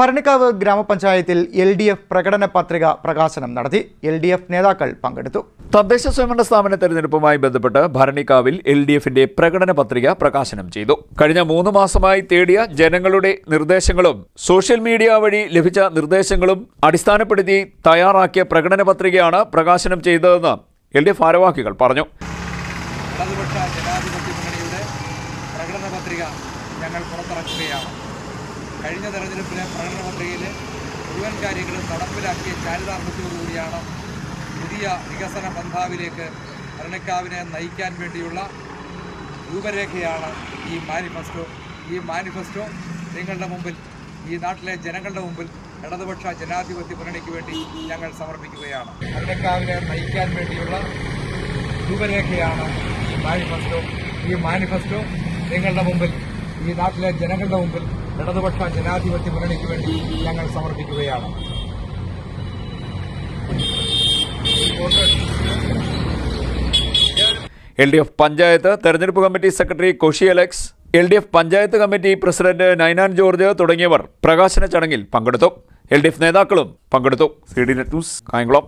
ഭരണിക്കാവ് ഗ്രാമപഞ്ചായത്തിൽ L D F പ്രകടന പത്രിക പ്രകാശനം നടത്തി എൽ ഡി എഫ് നേതാക്കൾ പങ്കെടുത്തു. തദ്ദേശ സ്വയംഭരണ സ്ഥാപന തെരഞ്ഞെടുപ്പുമായി ബന്ധപ്പെട്ട് ഭരണിക്കാവിൽ എൽ ഡി എഫിന്റെ പ്രകടന പത്രിക പ്രകാശനം ചെയ്തു. കഴിഞ്ഞ മൂന്ന് മാസമായി തേടിയ ജനങ്ങളുടെ നിർദ്ദേശങ്ങളും സോഷ്യൽ മീഡിയ വഴി ലഭിച്ച നിർദ്ദേശങ്ങളും അടിസ്ഥാനപ്പെടുത്തി തയ്യാറാക്കിയ പ്രകടന പത്രികയാണ് പ്രകാശനം ചെയ്തതെന്ന് എൽ ഡി എഫ് ഭാരവാഹികൾ പറഞ്ഞു. ജനാധിപത്യ മുന്നണിയുടെ പ്രകടന പത്രിക ഞങ്ങൾ പുറത്തിറക്കുകയാണ്. കഴിഞ്ഞ തെരഞ്ഞെടുപ്പിലെ പ്രകടന പത്രികയിൽ മുഴുവൻ കാര്യങ്ങളും നടപ്പിലാക്കിയ ചാരിതാർത്ഥ്യത്തോടുകൂടിയാണ് പുതിയ വികസന പന്ഥാവിലേക്ക് ഭരണക്കാവിനെ നയിക്കാൻ വേണ്ടിയുള്ള രൂപരേഖയാണ് ഈ മാനിഫെസ്റ്റോ. ഈ മാനിഫെസ്റ്റോ നിങ്ങളുടെ മുമ്പിൽ ഈ നാട്ടിലെ ജനങ്ങളുടെ മുമ്പിൽ ഇടതുപക്ഷ ജനാധിപത്യ മുന്നണിക്ക് വേണ്ടി ഞങ്ങൾ സമർപ്പിക്കുകയാണ്. ഭരണക്കാവിനെ നയിക്കാൻ വേണ്ടിയുള്ള രൂപരേഖയാണ് ഈ മാനിഫെസ്റ്റോ. ഈ മാനിഫെസ്റ്റോ നിങ്ങളുടെ മുമ്പിൽ ഈ നാട്ടിലെ ജനങ്ങളുടെ മുമ്പിൽ ഇടതുപക്ഷ ജനാധിപത്യ മുന്നണിക്ക് വേണ്ടി ഞങ്ങൾ സമർപ്പിക്കുകയാണ്. എൽ ഡി എഫ് പഞ്ചായത്ത് തെരഞ്ഞെടുപ്പ് committee secretary Koshy Alex L D F panchayat committee president Ninan George തുടങ്ങിയവർ പ്രകാശന ചടങ്ങിൽ പങ്കെടുത്തു. എൽ ഡി എഫ് നേതാക്കളും പങ്കെടുത്തു. C D net news Kayamkulam.